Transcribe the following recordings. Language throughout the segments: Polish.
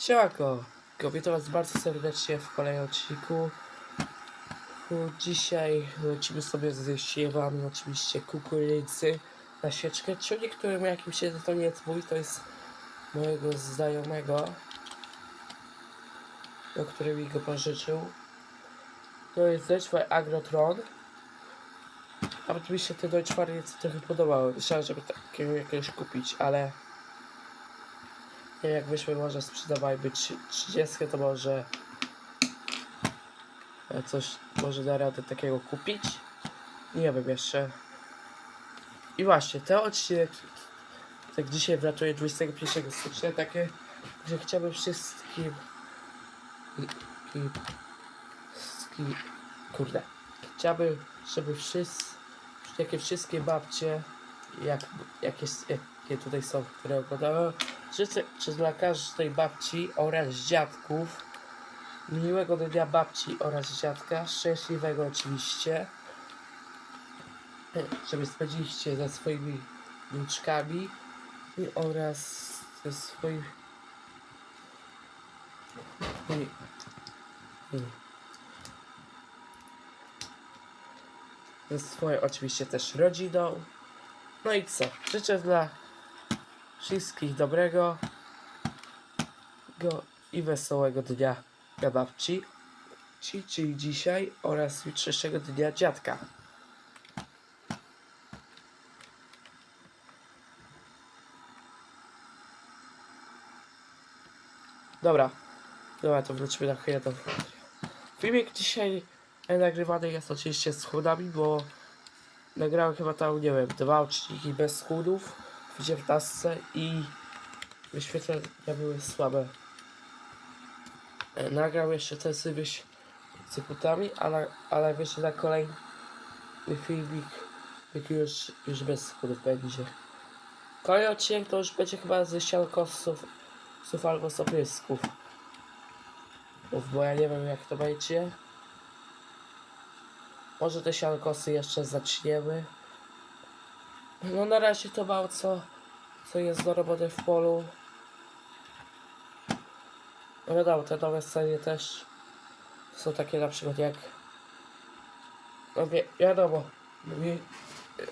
Siemanko, witam was bardzo serdecznie w kolejnym odcinku. Dzisiaj lecimy sobie ze siewami oczywiście kukurydzy na sieczkę. Ciągnik, którym jakim się to nie to jest mojego znajomego, do który mi go pożyczył. To jest Deutschfire Agrotron. A mi się te Deutschfire nieco trochę podobały. Myślałem, żeby takiego jakiegoś kupić, ale nie wiem, jakbyśmy może sprzedawali być 30, to może e, coś może da radę takiego kupić. Nie wiem jeszcze. I właśnie, ten odcinek tak dzisiaj wlatuje 21 stycznia takie, że chciałbym wszystkim wszystkim, kurde chciałbym, żeby wszyscy jakie wszystkie babcie jak, jakie, jakie tutaj są, które oglądają życzę czy dla każdej babci oraz dziadków miłego dnia babci oraz dziadka, szczęśliwego oczywiście, żeby spędziliście ze swoimi wnuczkami i oraz ze swoimi ze swoją oczywiście też rodziną. No i co? Życzę dla wszystkich dobrego. Go i wesołego dnia. Dla babci, ci- czyli dzisiaj oraz jutrzejszego dnia dziadka. Dobra, dobra, to wróćmy na chwilę do Filmik dzisiaj nagrywany jest oczywiście z chudami, bo nagrałem chyba tam, nie wiem, dwa odcinki bez chudów w 19 i wyświetlenia były słabe. E, Nagrał jeszcze ten sywyś z ale, ale wyszedł na kolejny filmik, jak już, już bez skórów będzie. Kolejny odcinek to już będzie chyba ze siankosów sów albo z oprysków. Uf, Bo ja nie wiem jak to będzie. Może te siankosy jeszcze zaczniemy. No na razie to mało co, jest do roboty w polu. Wiadomo, te nowe sceny też są takie na przykład jak no wi wiadomo mi,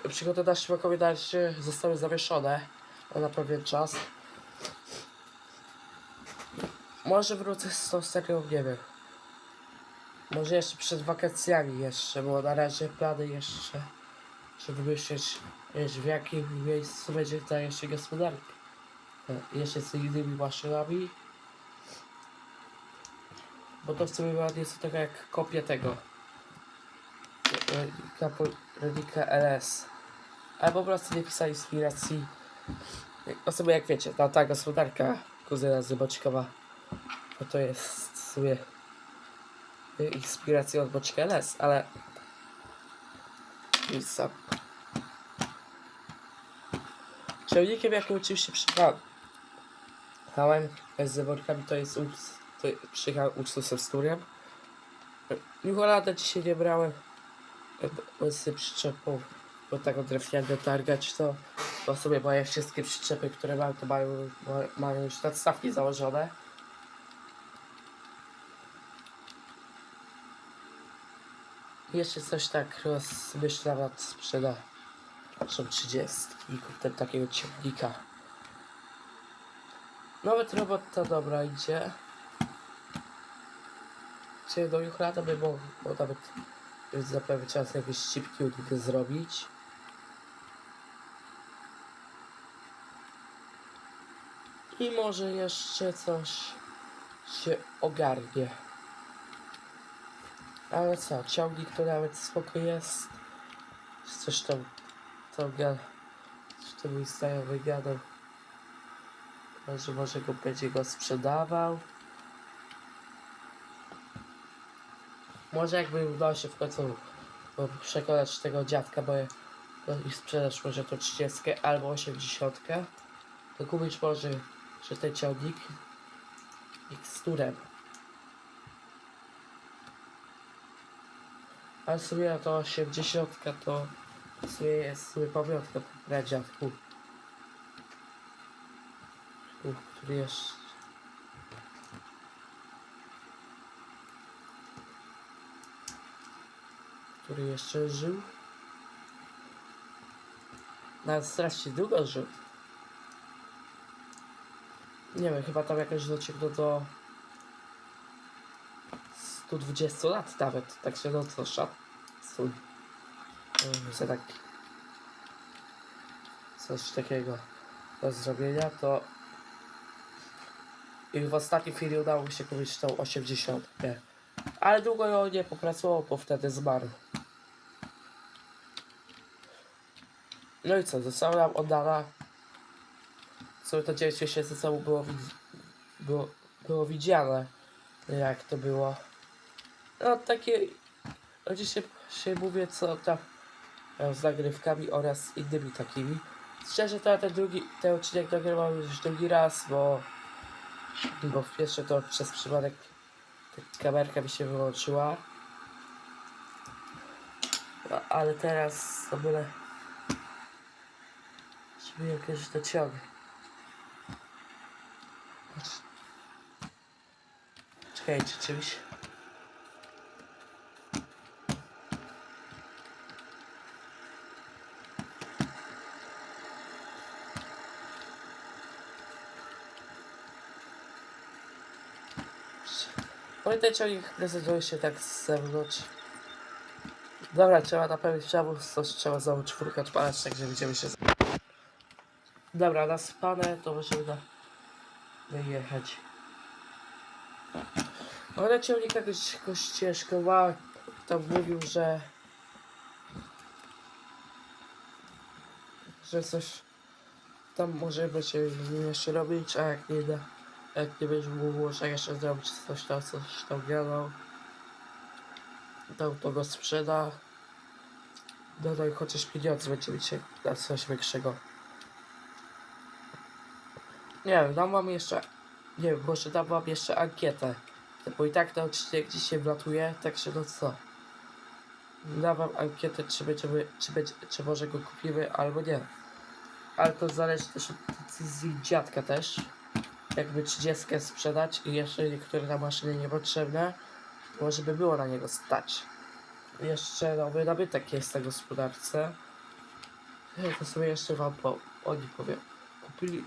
przygody na Śmiakowie dalsze zostały zawieszone na pewien czas. Może wrócę z tą serią, nie wiem. Może jeszcze przed wakacjami jeszcze, bo na razie plany jeszcze, żeby myśleć w jakim miejscu będzie ta jeszcze gospodarka. E, Jeszcze z innymi maszynami. Bo to w sumie ma nieco taka jak kopia tego. Radika, po- Radika LS. Ale po prostu nie pisali inspiracji. Sobie jak wiecie, ta, ta gospodarka kuzyna Zyboczkowa. No to jest w sumie inspiracja od Boczka LS, ale nic sam. Ciągnikiem jakim oczywiście przyjechałem z workami to jest to przyjechał Ursusem z Turem. Niholanda dzisiaj nie brałem, e, z przyczepą, bo taką drewnianą targać to, bo sobie moje wszystkie przyczepy, które mam, to mają, ma- mają już nadstawki założone. Jeszcze coś tak rozmyślam nad sprzedażą 30 i kupnem takiego ciągnika. Nawet robot to dobra idzie. Czy do jutra to by bo nawet za pewien czas jakieś szybki udy zrobić. I może jeszcze coś się ogarnie. Ale co, ciągnik to nawet spoko jest. Coś tam, to ga, coś tam mój znajomy gadał. Że może go będzie go sprzedawał. Może jakby udało się w końcu przekonać tego dziadka, bo i sprzedaż może to 30 albo 80, to kupić może, że ten ciągnik z turem. Ale w sumie to 80 to Psuję jest zły powrót do pradziadku. Który jeszcze... Który jeszcze żył. No, nawet strasznie długo żył. Nie wiem, chyba tam jakoś dociekło do 120 lat nawet, tak się no to szacuj. Za tak coś takiego do zrobienia, to i w ostatniej chwili udało mi się kupić tą 80. Ale długo ją nie popracował, bo wtedy zmarł. No i co, została nam oddana. Co to 9 miesięcy temu było, było, było widziane, jak to było. No takie, no dzisiaj się mówię co tam e, z nagrywkami oraz innymi takimi. Szczerze to ja ten drugi, ten odcinek nagrywam już drugi raz, bo bo w pierwsze to przez przypadek kamerka mi się wyłączyła. No, ale teraz to byle żeby jakoś dociągnę. Patrz. Czekajcie, czymś. Pamiętajcie o nich prezentuje się tak z zewnątrz. Dobra, trzeba napełnić przewóz, coś trzeba znowu czwórkę odpalać, także będziemy się... Dobra, na spanę to możemy na... wyjechać. Ale ciągnik jakoś, jakoś ciężko ma. Tam mówił, że... Że coś... Tam może będzie jeszcze robić, a jak nie da... Będzie mówił, że jeszcze zrobić coś tam, coś tam gadał. To, to go sprzeda. No to chociaż pieniądze będzie mi się na coś większego. Nie wiem, dam wam jeszcze, nie wiem, może dam wam jeszcze ankietę. Bo i tak odcinek dzisiaj wlatuje, także no co. Dam wam ankietę, czy będziemy, czy, będzie, czy może go kupimy, albo nie. Ale to zależy też od decyzji dziadka też. Jakby 30 sprzedać i jeszcze niektóre na maszyny niepotrzebne, może by było na niego stać. Jeszcze nowy nabytek jest na gospodarce. To sobie jeszcze wam po, oni powiem. Kupili,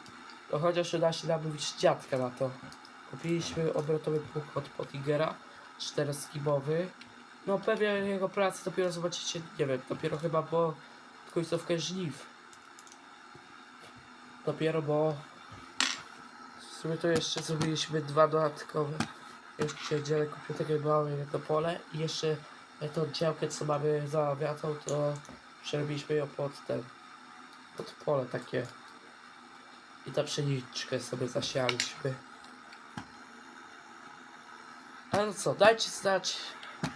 no chociaż uda się namówić dziadka na to. Kupiliśmy obrotowy pług od Pottingera, czteroskimowy. No pewnie jego pracę dopiero zobaczycie, nie wiem, dopiero chyba po końcówkę żniw. Dopiero, bo sumie to jeszcze zrobiliśmy dwa dodatkowe. Jeszcze dzielę kupię takie małe to pole i jeszcze tą działkę co mamy za wiatą to przerobiliśmy ją pod ten pod pole takie i ta pszeniczkę sobie zasialiśmy. Ale no co, dajcie znać,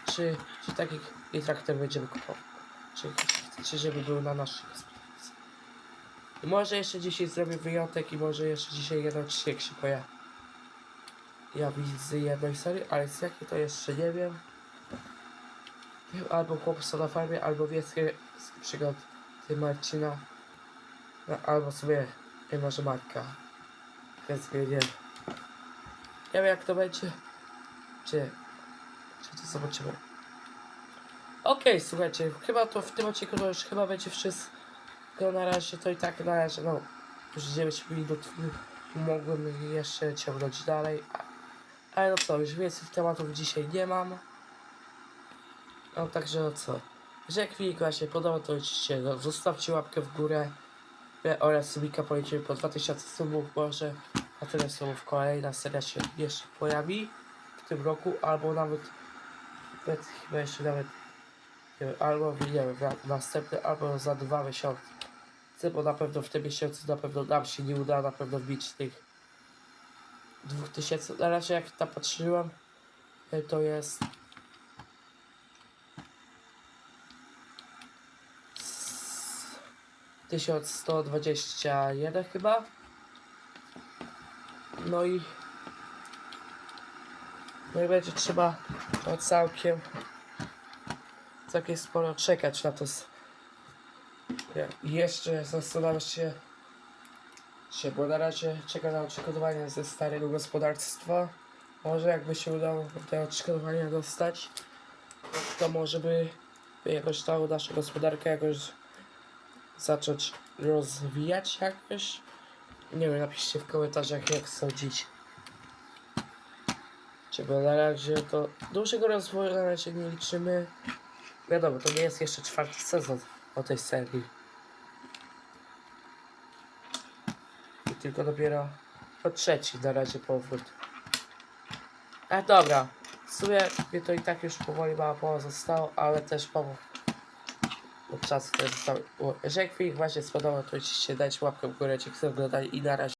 czy, czy taki traktor będziemy kupować. Czy, czy żeby był na. I może jeszcze dzisiaj zrobię wyjątek i może jeszcze dzisiaj jeden odcinek się pojawi. Ja widzę jednej serii, ale z jakiej to jeszcze nie wiem. Albo chłopstwo na farmie, albo wiejskie ty Marcina. No, albo sobie nie może matka. Więc nie wiem. Nie wiem jak to będzie. Czy, czy to zobaczymy. Okej, słuchajcie, chyba to w tym odcinku to już chyba będzie wszystko na razie, to i tak na razie, no, już 9 minut mogłem jeszcze ciągnąć dalej, ale no co, już więcej tematów dzisiaj nie mam. No także no co, jeżeli filmik właśnie podoba, to oczywiście no, zostawcie łapkę w górę. E, oraz subika policzymy po 2000 subów, może. A tyle subów kolejna seria się jeszcze pojawi w tym roku, albo nawet, nawet chyba jeszcze nawet nie wiem, albo nie wiem, na, następny, albo za dwa miesiące. Bo na pewno w tym miesiącu na pewno nam się nie uda na pewno wbić tych dwóch tysięcy. Na razie jak tam patrzyłem, e, to jest s- 1121 chyba. No i no i będzie trzeba całkiem całkiem sporo czekać na to. Ja jeszcze zastanawiam się, się, bo na razie czeka na odszkodowanie ze starego gospodarstwa. Może jakby się udało te odszkodowania dostać, to może by jakoś tą naszą gospodarkę jakoś zacząć rozwijać jakoś. Nie wiem, napiszcie w komentarzach jak sądzić. Czy bo na razie to dużego rozwoju na razie nie liczymy. Wiadomo, to nie jest jeszcze czwarty sezon o tej serii. Tylko dopiero po trzeci na razie powrót. A dobra, w sumie mnie to i tak już powoli mała połowa zostało, ale też powód od czasu ten został. Jeżeli właśnie spodobał, to oczywiście dajcie łapkę w górę, ci chcę oglądać i na razie.